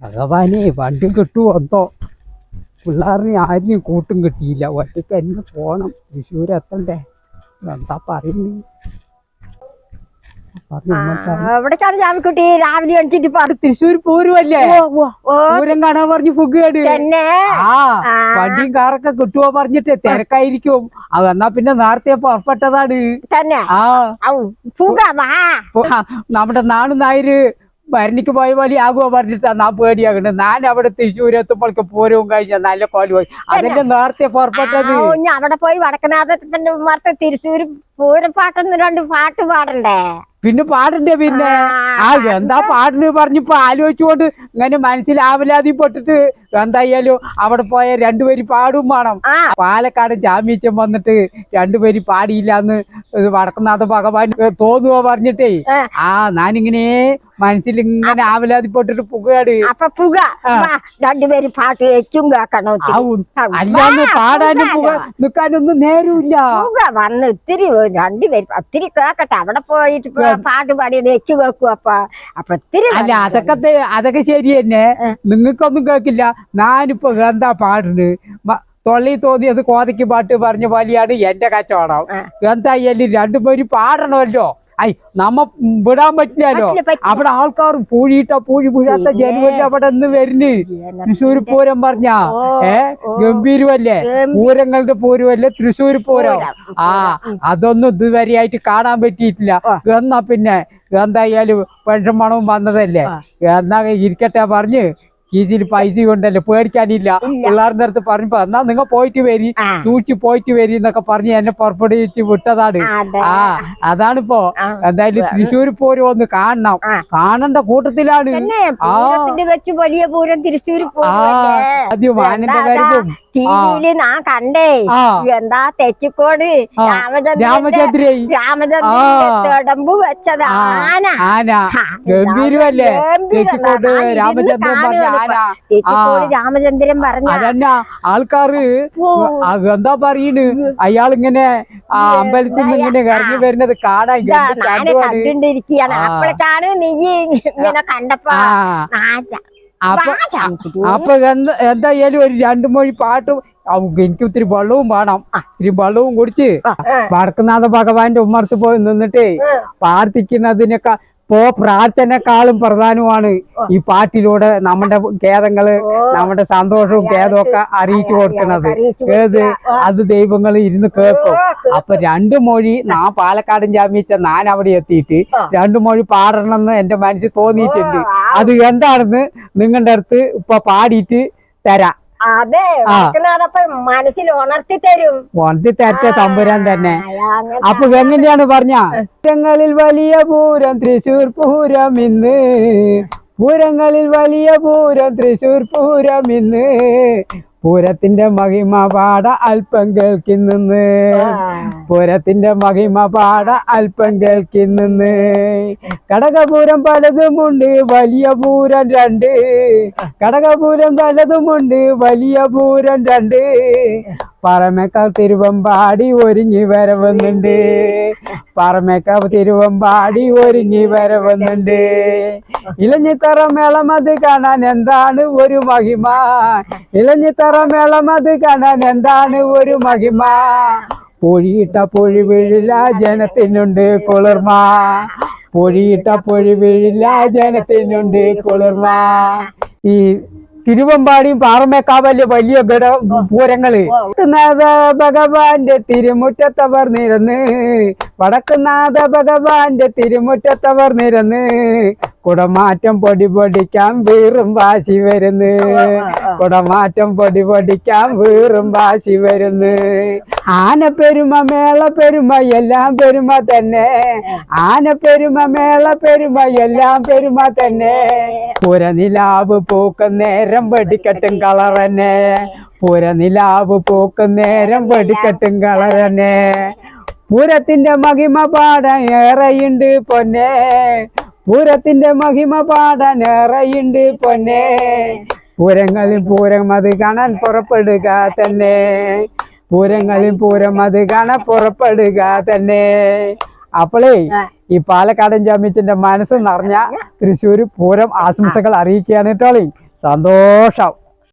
ഭഗവാനെ വണ്ടി കിട്ടുമോ എന്തോ പിള്ളേറിന് ആരെയും കൂട്ടും കിട്ടിയില്ല. ഒറ്റയ്ക്ക് എന്നെ പോണം. തൃശ്ശൂർ എത്തണ്ടേ? എന്താ പറയുന്നു? എവിടേക്കാണ് ജാമിക്കുട്ടി. രാവിലെ എണിച്ചിട്ട് പറ തൃശ്ശൂർ പോരുവല്ലേ? പൂരം കാണാൻ പറഞ്ഞു ഫുഗേട് ആ. വണ്ടിയും കാറൊക്കെ കിട്ടുവോ പറഞ്ഞിട്ട് തിരക്കായിരിക്കും. അത് എന്നാ പിന്നെ നേരത്തെ പുറപ്പെട്ടതാണ്. ആ. നമ്മുടെ നാണു നായര് ഭരണിക്ക് പോയ പോലെ ആകുമോ പറഞ്ഞിട്ടാ നാ പേടിയാകണ്ട് ഞാൻ അവിടെ തൃശ്ശൂർ എത്തുമ്പോഴേക്ക് പൂരവും കഴിഞ്ഞ നല്ല കോൽ പോയി. അതിന്റെ നേരത്തെ പുറപ്പെട്ടത് ഞാൻ അവിടെ പോയി വടക്കനാഥത്തിന്റെ തിരിച്ചൂരും പൂരപ്പാട്ടെന്ന് രണ്ട് പാട്ട് പാടണ്ടേ? പിന്നെ പാടണ്ടേ പിന്നെ? ആ എന്താ പാടിന് പറഞ്ഞിപ്പോ ആലോചിച്ചുകൊണ്ട് ഇങ്ങനെ മനസ്സിൽ ആവലാതി പൊട്ടിട്ട് എന്തായാലും അവിടെ പോയ രണ്ടുപേര് പാടും വേണം. പാലക്കാട് ജാമ്യച്ചൻ വന്നിട്ട് രണ്ടുപേര് പാടിയില്ലാന്ന് വടക്കുന്നാഥ ഭഗവാൻ തോന്നുവോ പറഞ്ഞിട്ടേ? ആ. ഞാനിങ്ങനെ മനസ്സിൽ ഇങ്ങനെ ആവലാതി പൊട്ടിട്ട് പുകയാണ്. അപ്പൊ പുക. രണ്ടുപേര് പാട്ട് വെക്കും കേക്കണോ അല്ലാന്ന് പാടാനും പുക. നിക്കാനൊന്നും നേരമില്ല. പുക വന്ന് ഇത്തിരി രണ്ടുപേര് ഒത്തിരി കേക്കട്ടെ. അവിടെ പോയിട്ട് പാട്ട് പാടി വെച്ചു വെക്കും അപ്പൊ. അപ്പൊ ഇത്തിരി അല്ല. അതൊക്കെ അതൊക്കെ ശരി തന്നെ. നിങ്ങൾക്കൊന്നും കേക്കില്ല ഞാനിപ്പോ എന്താ പാടുന്നത് തൊള്ളി തോന്നിയത് കോതയ്ക്ക് പാട്ട് പറഞ്ഞ പോലെയാണ് എന്റെ കച്ചവടം. എന്തായാലും രണ്ടുപേരും പാടണമല്ലോ. ഐ നമ്മ വിടാൻ പറ്റില്ലല്ലോ. പറ്റില്ല, പറ്റില്ല. അവിടെ ആൾക്കാർ പൂഴിയിട്ട പൂഴി വീഴാത്ത ജനുവരി അവിടെ നിന്ന് വരുന്ന്. തൃശ്ശൂർ പൂരം പറഞ്ഞ. ഏ. ഗംഭീരമല്ലേ? പൂരങ്ങളുടെ പൂരമല്ലേ? തൃശ്ശൂർ പൂരം. ആ അതൊന്നും ഇതുവരെയായിട്ട് കാണാൻ പറ്റിയിട്ടില്ല. എന്നാ പിന്നെ എന്തായാലും പെൻഷൻ പണവും വന്നതല്ലേ. എന്നാ ഇരിക്കട്ടെ പറഞ്ഞ്. കീസിൽ പൈസ കൊണ്ടല്ലേ പേടിക്കാനില്ല. പിള്ളേരുടെ അടുത്ത് പറഞ്ഞപ്പോ എന്നാ നിങ്ങൾ പോയിട്ട് വരി. ആ. സൂക്ഷിച്ച് പോയിട്ട് വരി എന്നൊക്കെ പറഞ്ഞ് എന്നെ പുറപ്പെടുവിച്ച് വിട്ടതാണ്. ആ അതാണിപ്പോ. ആ. എന്തായാലും തൃശ്ശൂർ പൂരം ഒന്ന് കാണണം. ആ. കാണേണ്ട കൂട്ടത്തിലാണ്. പൂരത്തിന്റെ വെച്ച് വലിയ പൂരം തൃശ്ശൂര് ആ ആദ്യം മാനന്റെ വരവും ടിവിയിൽ ഞാൻ കണ്ടേ. എന്താ തെച്ചിക്കോട്? ആ. രാമചന്ദ്രന്റെ രാമചന്ദ്രേ രാമചന്ദ്രന്റെ വെച്ചത് ആന. ആന. ആ, ഗംഭീരമല്ലേ? ഇരുന്ന് രാമചന്ദ്രൻ പറഞ്ഞ രാമചന്ദ്രൻ പറഞ്ഞു അതന്നെ ആൾക്കാര് എന്താ പറയണ്? അയാളിങ്ങനെ ആ അമ്പലത്തിൽ നിന്ന് ഇങ്ങനെ ഇറങ്ങി വരുന്നത് കാണാൻ ഇതാ, എന്ത് ഞാൻ ചണ്ടുവാണ്. കണ്ടിരിക്കുകയാണ് ആ. അപ്പോഴേക്കാണ് നീ ഇങ്ങനെ കണ്ടപ്പോ അപ്പൊ അപ്പൊ എന്ത- എന്തായാലും ഒരു രണ്ടു മൊഴി പാട്ടും എനിക്ക് ഇത്തിരി വെള്ളവും വേണം. ഇത്തിരി വെള്ളവും കുടിച്ച്. വടക്കുന്നാഥ ഭഗവാന്റെ ഉമ്മർത്ത് പോയി നിന്നിട്ട് പ്രാർത്ഥിക്കുന്നതിനൊക്കെ ഇപ്പോ പ്രാർത്ഥനക്കാളും പ്രധാനമാണ് ഈ പാട്ടിലൂടെ നമ്മുടെ ഖേദങ്ങൾ നമ്മുടെ സന്തോഷവും ഖേദവും ഒക്കെ അറിയിച്ചു കൊടുക്കുന്നത്. ഏത്? അത് ദൈവങ്ങൾ ഇരുന്ന് കേൾക്കും. അപ്പൊ രണ്ടു മൊഴി നാ പാലക്കാടൻ ജാമ്യച്ച ഞാൻ അവിടെ എത്തിയിട്ട്. രണ്ടു മൊഴി പാടണമെന്ന് എന്റെ മനസ്സിൽ തോന്നിയിട്ടുണ്ട്. അത് എന്താണെന്ന് നിങ്ങളുടെ അടുത്ത് ഇപ്പൊ പാടിയിട്ട് തരാം. അതെ അപ്പൊ മനസ്സിൽ ഉണർത്തി തരും. ഉണർത്തി തരത്തെ തമ്പുരാൻ തന്നെ. അപ്പൊ എങ്ങനെയാണ് പറഞ്ഞ? പൂരങ്ങളിൽ വലിയ പൂരം തൃശൂർ പൂരം ഇന്ന്. പൂരങ്ങളിൽ വലിയ പൂരം തൃശൂർ പൂരം ഇന്ന്. പൂരത്തിന്റെ മഹിമ പാട അല്പം കേൾക്കുന്നെന്ന് പൂരത്തിന്റെ മഹിമ പാട അല്പം കേൾക്കുന്നെന്ന് കടകപൂരം പലതുമുണ്ട് വലിയ പൂരം രണ്ട്. കടകപൂരം പലതുമുണ്ട് വലിയ പൂരം രണ്ട്. പറമേക്കാൾ തിരുവമ്പാടി ഒരുങ്ങി വരവുന്നുണ്ട് പറമേക്കാവ് തിരുവമ്പാടി ഒരുങ്ങി വരവുന്നുണ്ട് ഇലഞ്ഞിത്തറ മേളമത് കാണാൻ എന്താണ് ഒരു മഹിമ? ഇലഞ്ഞിത്തറ മേളമത് കാണാൻ എന്താണ് ഒരു മഹിമ? പൊഴിയിട്ട പൊഴി വീഴില്ല ജനത്തിനുണ്ട് കുളിർമ. പൊഴിയിട്ട പൊഴി വീഴില്ല ജനത്തിനുണ്ട് കുളിർമ. ഈ തിരുവമ്പാടിയും പാറമേക്കാവല്ലേ വലിയ പൂരങ്ങൾ. ഭഗവാന്റെ തിരുമുറ്റത്തവർ നിരന്ന്. വടക്കുനാഥ ഭഗവാന്റെ തിരുമുറ്റത്തവർ നിരന്ന് കുടമാറ്റം പൊടി പൊടിക്കാൻ വീറും വാശി വരുന്ന്. കുടമാറ്റം പൊടി പൊടിക്കാൻ വീറും വാശി വരുന്ന്. ആന പെരുമ മേള പെരുമ എല്ലാം പെരുമ തന്നെ. ആന പെരുമ മേള പെരുമ എല്ലാം പെരുമ തന്നെ. പുരനിലാവ് പൂക്കും നേരം വെടിക്കെട്ടും കളറന്നെ. പുരനിലാവ് പൂക്കും നേരം വെടിക്കെട്ടും കളറന്നെ. പൂരത്തിന്റെ മഹിമ പാടാൻ ഏറെയുണ്ട് പൊന്നെ. പൂരത്തിന്റെ മഹിമ പാടാൻ ഏറെയുണ്ട് പൊന്നെ. പൂരങ്ങളിൽ പൂരം അത് കാണാൻ പുറപ്പെടുക തന്നെ. പൂരങ്ങളിൽ പൂരം അത് കാണാൻ പുറപ്പെടുക തന്നെ. അപ്പോളേ ഈ പാലക്കാടൻ ജാമ്യത്തിന്റെ മനസ്സ് നിറഞ്ഞ തൃശ്ശൂർ പൂരം ആശംസകൾ അറിയിക്കുകയാണ് കേട്ടോളി സന്തോഷം.